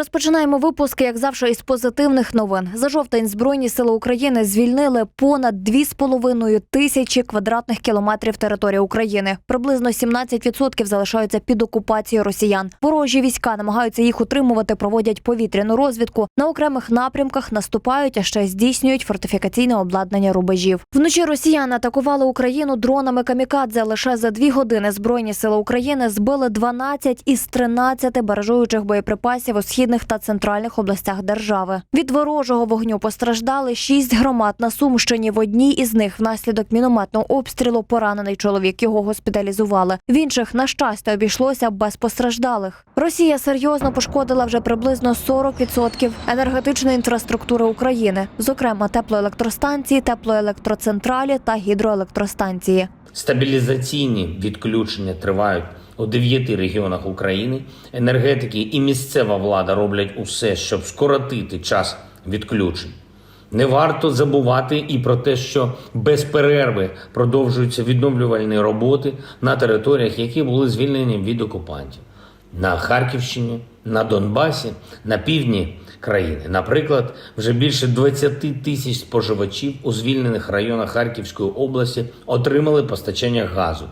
Розпочинаємо випуск, як завжди, із позитивних новин. За жовтень Збройні сили України звільнили понад 2,5 тисячі квадратних кілометрів території України. Приблизно 17% залишаються під окупацією росіян. Ворожі війська намагаються їх утримувати, проводять повітряну розвідку. На окремих напрямках наступають, а ще здійснюють фортифікаційне обладнання рубежів. Вночі росіяни атакували Україну дронами камікадзе. Лише за дві години Збройні сили України збили 12 із 13 баражуючих боєприпасів у східних та центральних областях держави. Від ворожого вогню постраждали шість громад на Сумщині. В одній із них внаслідок мінометного обстрілу поранений чоловік. Його госпіталізували. В інших, на щастя, обійшлося без постраждалих. Росія серйозно пошкодила вже приблизно 40% енергетичної інфраструктури України, зокрема теплоелектростанції, теплоелектроцентралі та гідроелектростанції. Стабілізаційні відключення тривають у дев'яти регіонах України. Енергетики і місцева влада роблять усе, щоб скоротити час відключень. Не варто забувати і про те, що без перерви продовжуються відновлювальні роботи на територіях, які були звільнені від окупантів. На Харківщині, на Донбасі, на півдні країни. Наприклад, вже більше 20 тисяч споживачів у звільнених районах Харківської області отримали постачання газу.